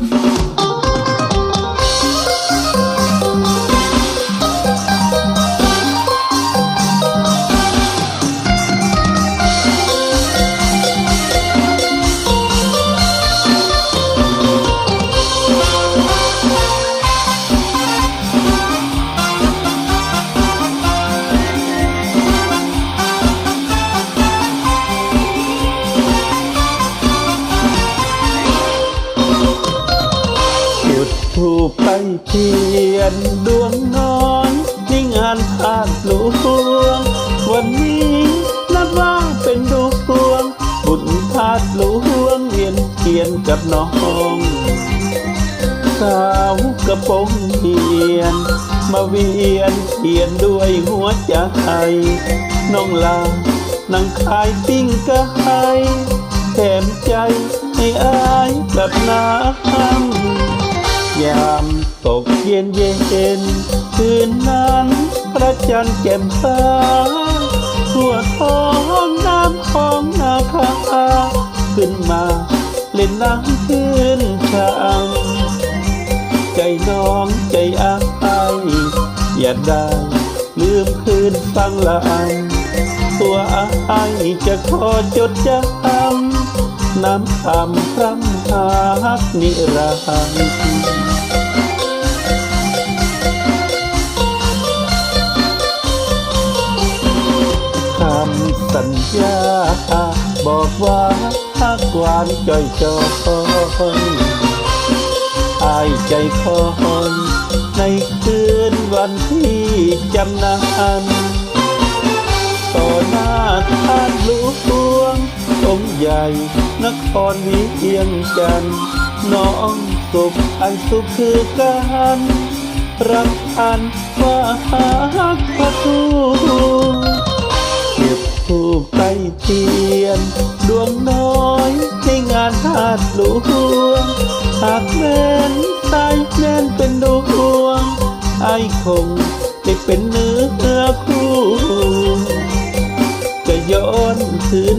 จุด ไปเทียนดวงน้อยที่งานทาดหลวง วันนี้นับว่าเป็นดวงบุญทาดหลวงเวียนเทียนกับน้องสาวกระโปรงเทียน มาเวียนเทียนด้วยหัวใจน้องลานังขายปิ้งกะไห้แถมใจให้อายกับน้ำ ยามตกเย็นเย็นคืนนั้นพระจันทร์แจ่มใสทั่วท้องน้ำของนาคาขึ้นมาเล่นน้ำขึ้นชางใจน้องใจอายอย่าได้ลืมคืนฟังละอันตัวอายจะขอจดจำน้ำคำพร่ำหานิรันดร์ สัญญา บอกว่าถ้ากวานจ่อยจอยอายใจคอยในคืนวันที่จำนานต่อหน้าท่านหลวงองค์ใหญ่นครวิเชียงจันทร์น้องสุขอันสุขคือการรักอันว่าหักประตู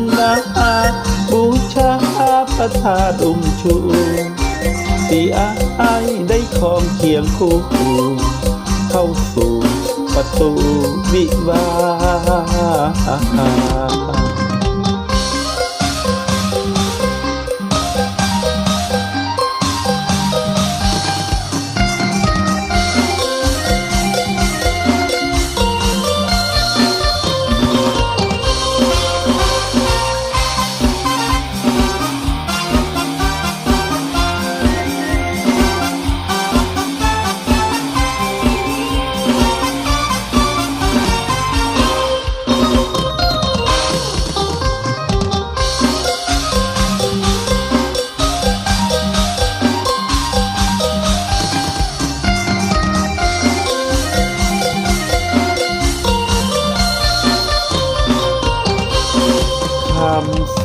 นาบูชาพระธาตุอุ้มชูสีอายได้ของเคียงคู่เข้าสู่ประตูวิวา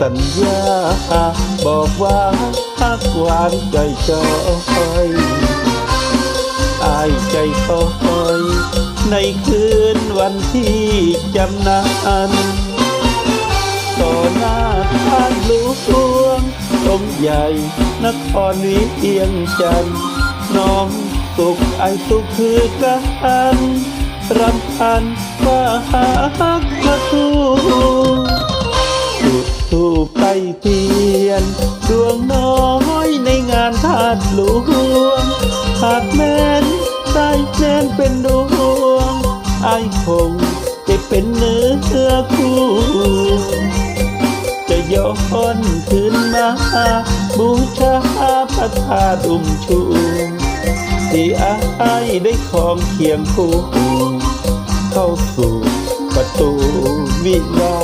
สัญญา บอกว่าหักหวานใจจอยอายใจคอย ในคืนวันที่จำนานต่อหน้าท่านหลวงองค์ใหญ่นครวิเชียงจันน้องสุขไอสุขคือกันรำพันว่าหักประตูจุดทู ปใต้เทียนดวงน้อยในงานทาดหลวงหากแม้นตายแม้นเป็นดวงไอายคงจะเป็นเนื้อคู่จะย้อนคืนมาบูชาพระธาตุอุ้มชูที่อายได้ของเคียงคู่เข้าสู่ประตูวิวา